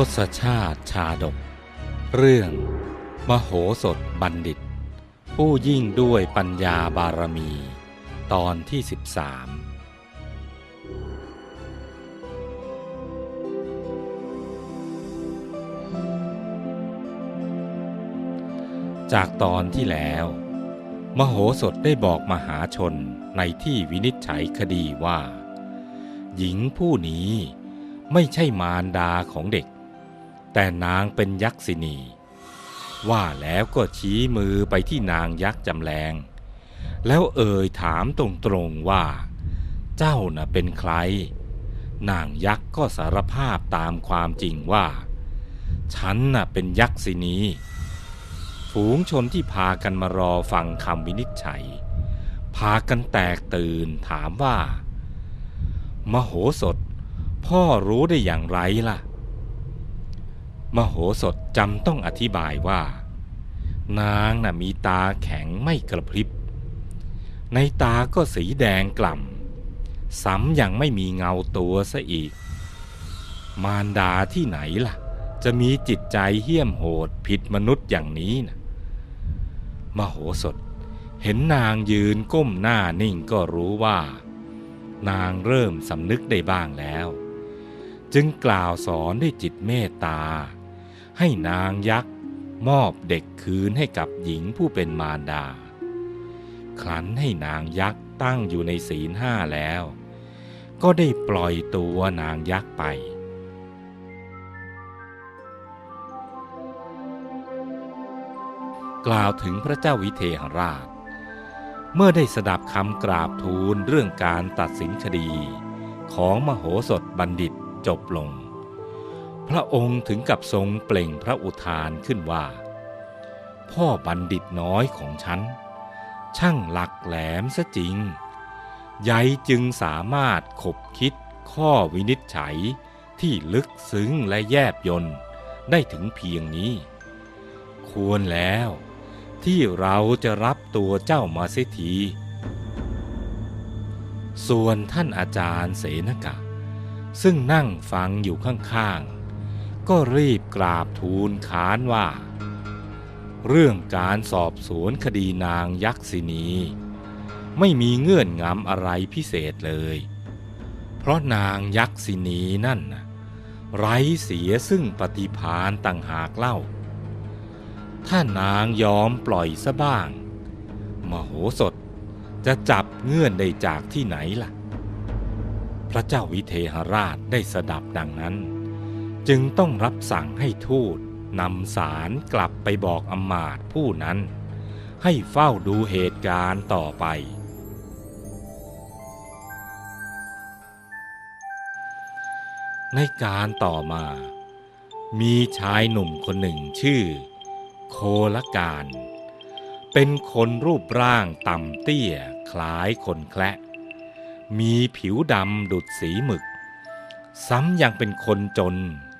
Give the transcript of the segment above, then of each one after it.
ทศชาติชาดก เรื่อง มโหสถบัณฑิต ผู้ยิ่งด้วยปัญญาบารมี ตอนที่13จากตอนที่แล้ว มโหสถได้บอกมหาชนในที่วินิจฉัยคดีว่า หญิงผู้นี้ไม่ใช่มารดาของเด็ก แต่นางเป็นยักษินี ว่าแล้วก็ชี้มือไปที่นางยักษ์จำแรง แล้วเอ่ยถามตรงๆว่า เจ้าน่ะเป็นใคร นางยักษ์ก็สารภาพตามความจริงว่า ฉันน่ะเป็นยักษินี ฝูงชนที่พากันมารอฟังคำวินิจฉัย พากันแตกตื่นถามว่า มโหสถ พ่อรู้ได้อย่างไรล่ะ มโหสถจำต้องอธิบายว่า นางน่ะมีตาแข็งไม่กระพริบ ในตาก็สีแดงกล่ำซ้ำยังไม่มีเงาตัวซะอีก มารดาที่ไหนล่ะจะมีจิตใจเหี้ยมโหดผิดมนุษย์อย่างนี้นะ มโหสถ เห็นนางยืนก้มหน้านิ่งก็รู้ว่า นางเริ่มสำนึกได้บ้างแล้ว จึงกล่าวสอนด้วยจิตเมตตา ให้นางยักษ์มอบเด็กคืนให้กับหญิงผู้เป็นมารดา ครั้นให้นางยักษ์ตั้งอยู่ในศีลห้าแล้ว ก็ได้ปล่อยตัวนางยักษ์ไป กล่าวถึงพระเจ้าวิเทหราช เมื่อได้สดับคำกราบทูลเรื่องการตัดสินคดี ของมโหสถบัณฑิตจบลง พระองค์ถึงกับทรงเปล่งพระอุทานขึ้นว่า พ่อบัณฑิตน้อยของฉัน ช่างหลักแหลมซะจริง ใยจึงสามารถขบคิดข้อวินิจฉัยที่ลึกซึ้งและแยบยนได้ถึงเพียงนี้ ควรแล้ว ที่เราจะรับตัวเจ้ามาเสียที ส่วนท่านอาจารย์เสนกะ ซึ่งนั่งฟังอยู่ข้างๆ ก็รีบกราบทูลขานว่า เรื่องการสอบสวนคดีนางยักษินี ไม่มีเงื่อนงำอะไรพิเศษเลย เพราะนางยักษินีนั่นไร้เสียซึ่งปฏิพานต่างหากเล่า ถ้านางยอมปล่อยซะบ้าง มโหสถจะจับเงื่อนได้จากที่ไหนล่ะ พระเจ้าวิเทหราชได้สดับดังนั้น จึงต้องรับสั่งให้ทูตนำสารกลับไปบอกอมาตผู้นั้น ให้เฝ้าดูเหตุการณ์ต่อไป ในการต่อมา มีชายหนุ่มคนหนึ่งชื่อ โคละการ เป็นคนรูปร่างต่ำเตี้ยคล้ายคนแคละมีผิวดำดุดสีหมึก ซ้ำยังเป็นคนจน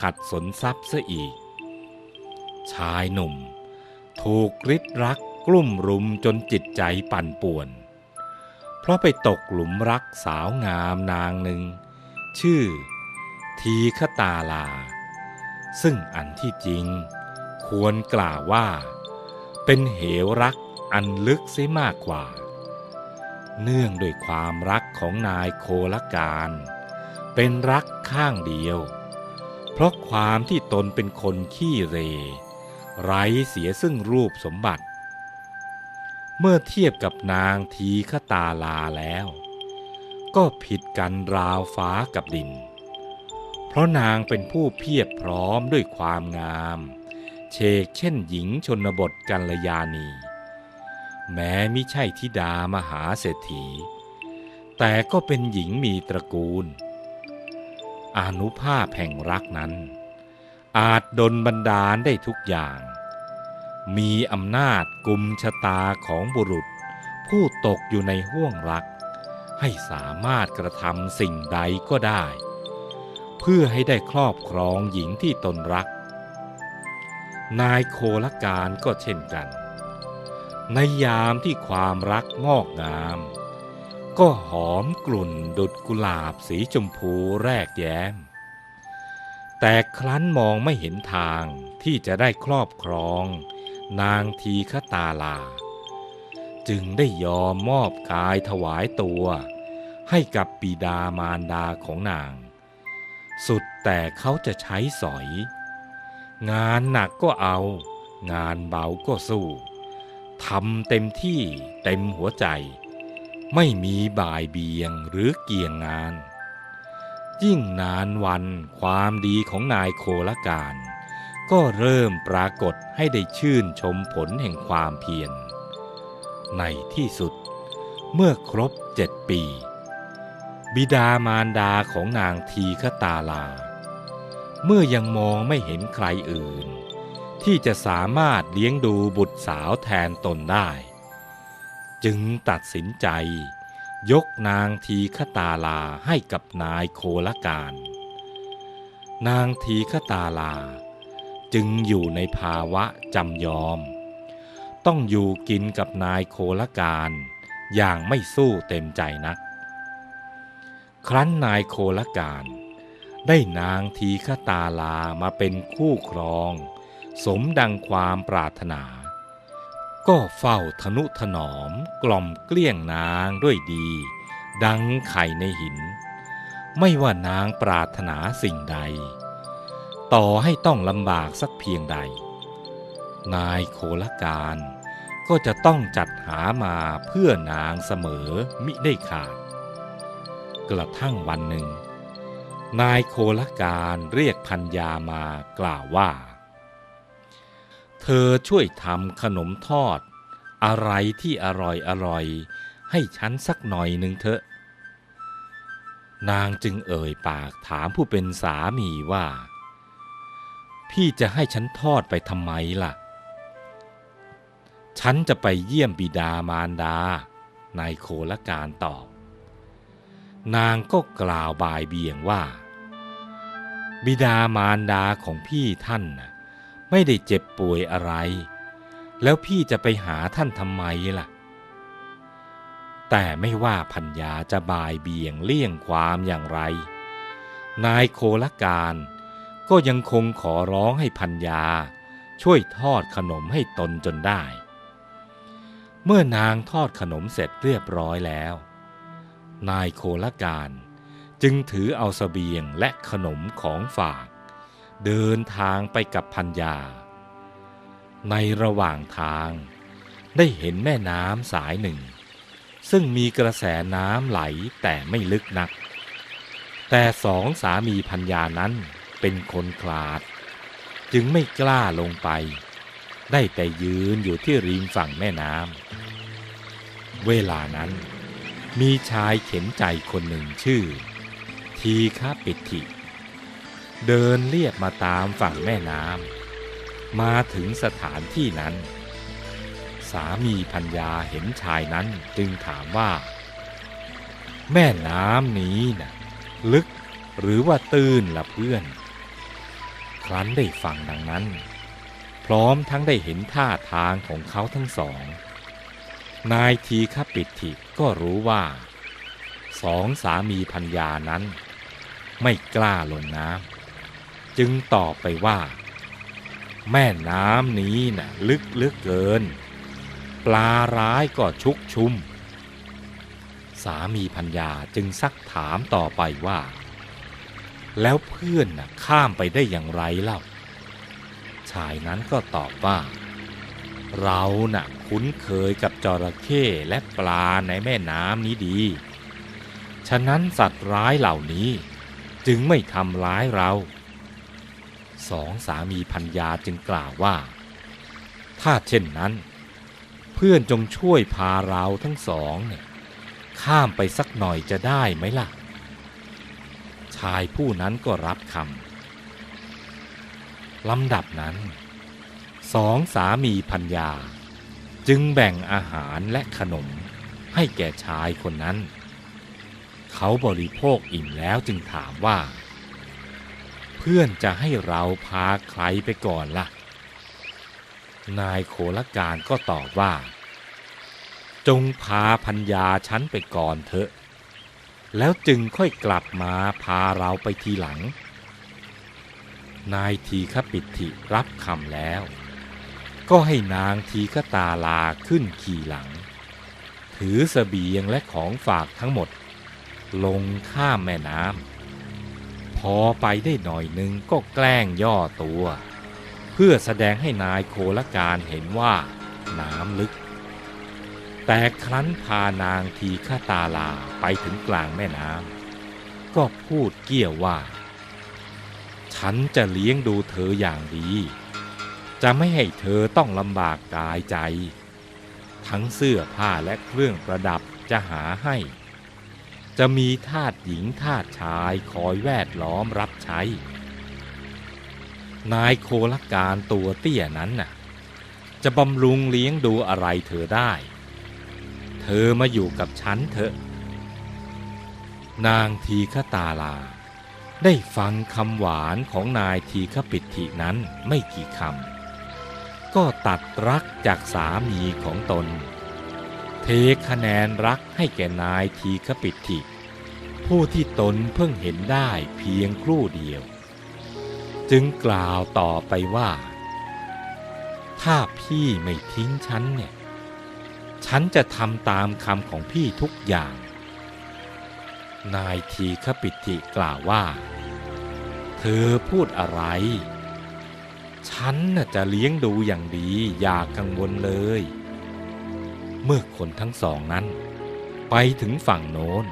ขัดสนทรัพย์ซะอีก ชายหนุ่ม ถูกริดรักกลุ่มรุมจนจิตใจปั่นป่วน เพราะไปตกหลุมรักสาวงามนางหนึ่ง ชื่อ ทีฆตาลา ซึ่งอันที่จริง ควรกล่าวว่า เป็นเหวรักอันลึกเสียมากกว่า เนื่องด้วยความรักของนายโคลการ เป็นรักข้างเดียว เพราะความที่ตนเป็นคนขี้เร ไร้เสียซึ่งรูปสมบัติ เมื่อเทียบกับนางทีฆตาลาแล้ว ก็ผิดกันราวฟ้ากับดิน เพราะนางเป็นผู้เพียบพร้อมด้วยความงาม เชกเช่นหญิงชนบทกัลยาณี แม้มิใช่ธิดามหาเศรษฐี แต่ก็เป็นหญิงมีตระกูล อนุภาพแห่งรักนั้น อาจดลบันดาลได้ทุกอย่าง มีอำนาจกุมชะตาของบุรุษ ผู้ตกอยู่ในห้วงรัก ให้สามารถกระทำสิ่งใดก็ได้ เพื่อให้ได้ครอบครองหญิงที่ตนรัก นายโคลการก็เช่นกัน ในยามที่ความรักงอกงาม ก็หอมกลุ่นดุดกุหลาบสีชมพูแรกแย้ม แต่ครั้นมองไม่เห็นทางที่จะได้ครอบครอง นางทีฆตาลา จึงได้ยอมมอบกายถวายตัวให้กับปิดามารดาของนาง สุดแต่เขาจะใช้สอย งานหนักก็เอา งานเบาก็สู้ทำเต็มที่เต็มหัวใจ ไม่มีบ่ายเบียงหรือเกี่ยงงาน ยิ่งนานวันความดีของนายโคละการ ก็เริ่มปรากฏให้ได้ชื่นชมผลแห่งความเพียร ในที่สุดเมื่อครบเจ็ดปี บิดามารดาของนางทีฆตาลา เมื่อยังมองไม่เห็นใครอื่น ที่จะสามารถเลี้ยงดูบุตรสาวแทนตนได้ จึงตัดสินใจ ยกนางทีฆตาลาให้กับนายโคละการ นางทีฆตาลา จึงอยู่ในภาวะจำยอม ต้องอยู่กินกับนายโคละการอย่างไม่สู้เต็มใจนัก ครั้นนายโคละการ ได้นางทีฆตาลามาเป็นคู่ครอง สมดังความปรารถนา ก็เฝ้าทนุถนอมกล่อมเกลี้ยงนางด้วยดี ดังไข่ในหิน ไม่ว่านางปรารถนาสิ่งใด ต่อให้ต้องลำบากสักเพียงใด นายโคลการก็จะต้องจัดหามาเพื่อนางเสมอมิได้ขาด กระทั่งวันหนึ่ง นายโคลการเรียกพัญญามากล่าวว่า เธอช่วยทำขนมทอด อะไรที่อร่อยอร่อย ให้ฉันสักหน่อยหนึ่งเถอะ นางจึงเอ่ยปากถามผู้เป็นสามีว่า พี่จะให้ฉันทอดไปทำไมล่ะ ฉันจะไปเยี่ยมบิดามารดา นายโคลการตอบ นางก็กล่าวบ่ายเบี่ยงว่า บิดามารดาของพี่ท่านน่ะไม่ได้เจ็บป่วยอะไร แล้วพี่จะไปหาท่านทำไมล่ะ แต่ไม่ว่าพัญญาจะบ่ายเบี่ยงเลี่ยงความอย่างไร นายโคละการก็ยังคงขอร้องให้พัญญาช่วยทอดขนมให้ตนจนได้ เมื่อนางทอดขนมเสร็จเรียบร้อยแล้ว นายโคละการ จึงถือเอาสเสบียงและขนมของฝาก เดินทางไปกับพัญญา ในระหว่างทางได้เห็นแม่น้ำสายหนึ่ง ซึ่งมีกระแสน้ำไหลแต่ไม่ลึกนัก แต่สองสามีพัญญานั้นเป็นคนคลาด จึงไม่กล้าลงไป ได้แต่ยืนอยู่ที่ริมฝั่งแม่น้ำเวลานั้น มีชายเข็นใจคนหนึ่งชื่อ ทีฆาปิติเดินเลียบมาตามฝั่งแม่น้ำมาถึงสถานที่นั้น สามีพัญญาเห็นชายนั้นจึงถามว่า แม่น้ำนี้นะ่ะ ลึกหรือว่าตื้นละเพื่อน ครั้นได้ฟังดังนั้น พร้อมทั้งได้เห็นท่าทางของเขาทั้งสอง นายทีฆปิติก็รู้ว่าสองสามีพัญญานั้น ไม่กล้าลงน้ำจึงตอบไปว่า แม่น้ำนี้น่ะลึกเลือกเกิน ปลาร้ายก็ชุกชุม สามีพัญญาจึงซักถามต่อไปว่า แล้วเพื่อนน่ะข้ามไปได้อย่างไรเล่า ชายนั้นก็ตอบว่า เราน่ะ คุ้นเคยกับจระเข้และปลาในแม่น้ำนี้ดี ฉะนั้นสัตว์ร้ายเหล่านี้จึงไม่ทำร้ายเราสองสามีพัญญาจึงกล่าวว่า ถ้าเช่นนั้น เพื่อนจงช่วยพาเราทั้งสองเนี่ยข้ามไปสักหน่อยจะได้ไหมล่ะ ชายผู้นั้นก็รับคำลำดับนั้นสองสามีพัญญา จึงแบ่งอาหารและขนมให้แก่ชายคนนั้น เขาบริโภคอิ่มแล้วจึงถามว่า เพื่อนจะให้เราพาใครไปก่อนล่ะ นายโคลการก็ตอบว่า จงพาพัญญาฉันไปก่อนเถอะ แล้วจึงค่อยกลับมาพาเราไปทีหลัง นายทีฆปิติรับคำแล้ว ก็ให้นางทีฆตาลาขึ้นขี่หลัง ถือสเสบียงและของฝากทั้งหมด ลงข้ามแม่น้ำพอไปได้หน่อยหนึงก็แกล้งย่อตัว เพื่อแสดงให้นายโคลการเห็นว่าน้ำลึก แต่ครั้นพานางทีฆตาลาไปถึงกลางแม่น้ำก็พูดเกี้ยวว่า ฉันจะเลี้ยงดูเธออย่างดี จะไม่ให้เธอต้องลำบากกายใจ ทั้งเสื้อผ้าและเครื่องประดับจะหาให้ จะมีทาสหญิงทาสชายคอยแวดล้อมรับใช้ นายโคลการตัวเตี้ยนั้นน่ะ จะบำรุงเลี้ยงดูอะไรเธอได้ เธอมาอยู่กับฉันเถอะ นางทีฆตาลาได้ฟังคำหวานของนายทีฆปิตินั้นไม่กี่คำ ก็ตัดรักจากสามีของตน เทคะแนนรักให้แก่นายทีฆปิติผู้ที่ตนเพิ่งเห็นได้เพียงครู่เดียว จึงกล่าวต่อไปว่า ถ้าพี่ไม่ทิ้งฉันเนี่ย ฉันจะทำตามคำของพี่ทุกอย่าง นายทีฆปิติกล่าวว่า เธอพูดอะไร ฉันน่ะจะเลี้ยงดูอย่างดีอย่ากังวลเลย เมื่อคนทั้งสองนั้น ไปถึงฝั่งโน้น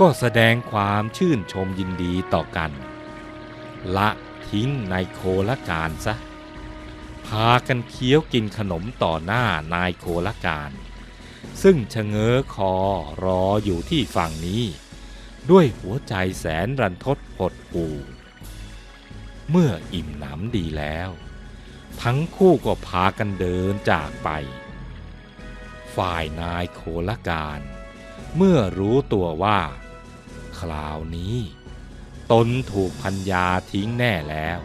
ก็แสดงความชื่นชมยินดีต่อกัน ละทิ้งในโคละการซะ พากันเคี้ยวกินขนมต่อหน้านายโคละการ ซึ่งชะเง้อคอรออยู่ที่ฝั่งนี้ ด้วยหัวใจแสนรันทดหดหู่ เมื่ออิ่มหนำดีแล้ว ทั้งคู่ก็พากันเดินจากไป ฝ่ายนายโคลการ เมื่อรู้ตัวว่า คราวนี้ ตนถูกพัญญาทิ้งแน่แล้ว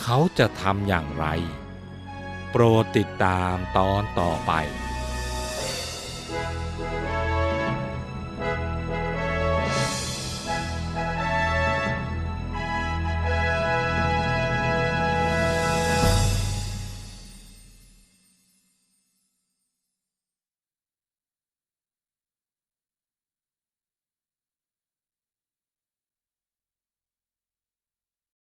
เขาจะทำอย่างไร โปรดติดตามตอนต่อไป